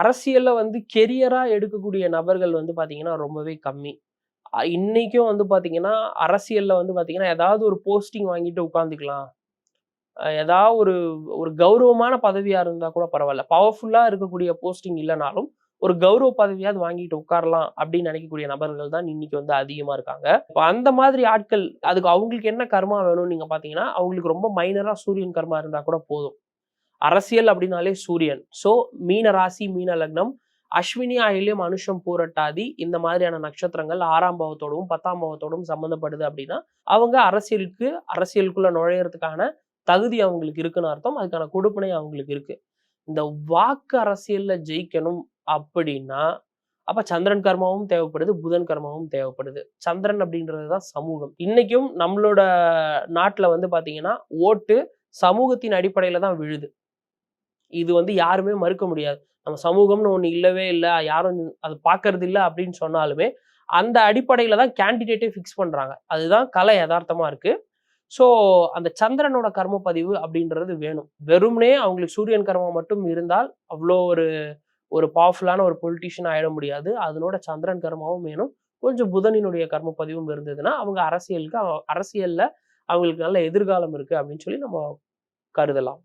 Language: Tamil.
அரசியலில் வந்து கெரியராக எடுக்கக்கூடிய நபர்கள் வந்து பார்த்தீங்கன்னா ரொம்பவே கம்மி. இன்றைக்கும் வந்து பார்த்திங்கன்னா அரசியலில் வந்து பார்த்திங்கன்னா ஏதாவது ஒரு போஸ்டிங் வாங்கிட்டு உட்காந்துக்கலாம் ஏதாவது ஒரு ஒரு கௌரவமான பதவியாக இருந்தால் கூட பரவாயில்ல. பவர்ஃபுல்லாக இருக்கக்கூடிய போஸ்டிங் இல்லைனாலும் ஒரு கௌரவ பதவியாவது வாங்கிட்டு உட்காரலாம் அப்படின்னு நினைக்கக்கூடிய நபர்கள் தான் இன்னைக்கு வந்து அதிகமாக இருக்காங்க. இப்போ அந்த மாதிரி ஆட்கள் அதுக்கு அவங்களுக்கு என்ன கர்மா வேணும்னு நீங்கள் பார்த்தீங்கன்னா அவங்களுக்கு ரொம்ப மைனராக சூரியன் கர்மா இருந்தால் கூட போதும். அரசியல் அப்படின்னாலே சூரியன். ஸோ மீன ராசி மீன லக்னம் அஸ்வினி ஆயிலையும் அனுஷம் பூரட்டாதி இந்த மாதிரியான நட்சத்திரங்கள் ஆறாம் பாவத்தோடவும் பத்தாம் பாவத்தோடும் சம்மந்தப்படுது அப்படின்னா அவங்க அரசியலுக்கு அரசியலுக்குள்ள நுழையிறதுக்கான தகுதி அவங்களுக்கு இருக்குன்னு அர்த்தம். அதுக்கான கொடுப்பனை அவங்களுக்கு இருக்கு. இந்த வாக்கு அரசியல்ல ஜெயிக்கணும் அப்படின்னா அப்ப சந்திரன் கர்மாவும் தேவைப்படுது புதன் கர்மாவும் தேவைப்படுது. சந்திரன் அப்படின்றது தான் சமூகம். இன்னைக்கும் நம்மளோட நாட்டுல வந்து பாத்தீங்கன்னா ஓட்டு சமூகத்தின் அடிப்படையில தான் விழுது. இது வந்து யாருமே மறுக்க முடியாது. நம்ம சமூகம்னு ஒன்று இல்லவே இல்லை யாரும் அது பார்க்கறது இல்லை அப்படின்னு சொன்னாலுமே அந்த அடிப்படையில் தான் கேண்டிடேட்டே ஃபிக்ஸ் பண்ணுறாங்க அதுதான் கலை யதார்த்தமாக இருக்குது ஸோ அந்த சந்திரனோட கர்ம பதிவு அப்படின்றது வேணும். வெறும்னே அவங்களுக்கு சூரியன் கர்மம் மட்டும் இருந்தால் அவ்வளோ ஒரு ஒரு பவர்ஃபுல்லான ஒரு பொலிட்டிஷியன் ஆகிட முடியாது. அதனோட சந்திரன் கர்மாவும் வேணும். கொஞ்சம் புதனினுடைய கர்ம பதிவும் இருந்ததுன்னா அவங்க அரசியலுக்கு அரசியலில் அவங்களுக்கு நல்ல எதிர்காலம் இருக்குது அப்படின்னு சொல்லி நம்ம கருதலாம்.